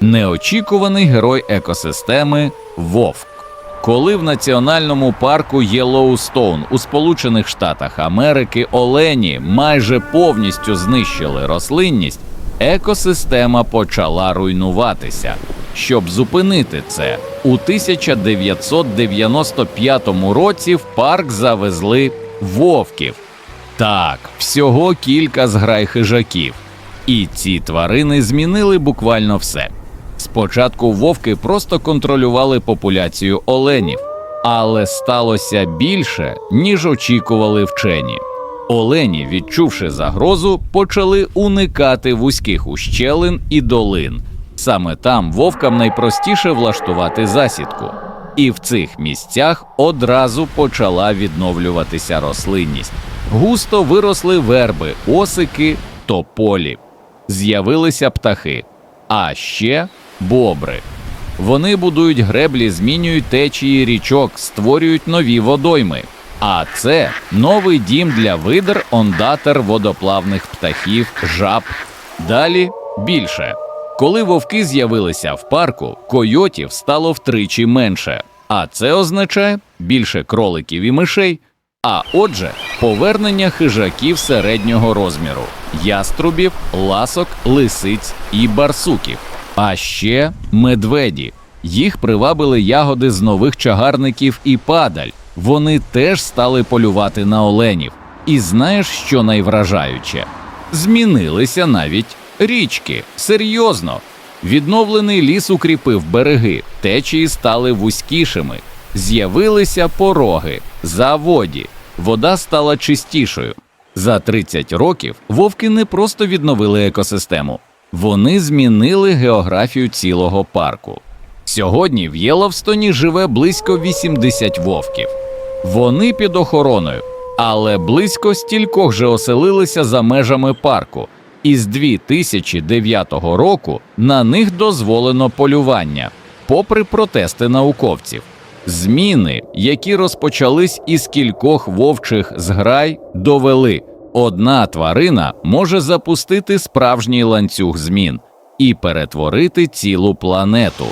неочікуваний герой екосистеми вовк. Коли в національному парку Єлоустоун у Сполучених Штатах Америки олені майже повністю знищили рослинність, екосистема почала руйнуватися. Щоб зупинити це, у 1995 році в парк завезли вовків. Так, всього кілька зграй хижаків. І ці тварини змінили буквально все. Спочатку вовки просто контролювали популяцію оленів, але сталося більше, ніж очікували вчені. Олені, відчувши загрозу, почали уникати вузьких ущелин і долин. Саме там вовкам найпростіше влаштувати засідку. І в цих місцях одразу почала відновлюватися рослинність. Густо виросли верби, осики, тополі. З'явилися птахи, а ще бобри. Вони будують греблі, змінюють течії річок, створюють нові водойми. А це новий дім для видр, ондатер, водоплавних птахів, жаб. Далі більше. Коли вовки з'явилися в парку, койотів стало втричі менше. А це означає більше кроликів і мишей. А отже, повернення хижаків середнього розміру, яструбів, ласок, лисиць і барсуків. А ще медведі. Їх привабили ягоди з нових чагарників і падаль. Вони теж стали полювати на оленів. І знаєш, що найвражаюче? Змінилися навіть річки. Серйозно. Відновлений ліс укріпив береги, течії стали вузькішими, з'явилися пороги, заводі, вода стала чистішою. За 30 років вовки не просто відновили екосистему, вони змінили географію цілого парку. Сьогодні в Єловстоні живе близько 80 вовків. Вони під охороною, але близько стількох же оселилися за межами парку. І з 2009 року на них дозволено полювання, попри протести науковців. Зміни, які розпочались із кількох вовчих зграй, довели одна тварина може запустити справжній ланцюг змін і перетворити цілу планету.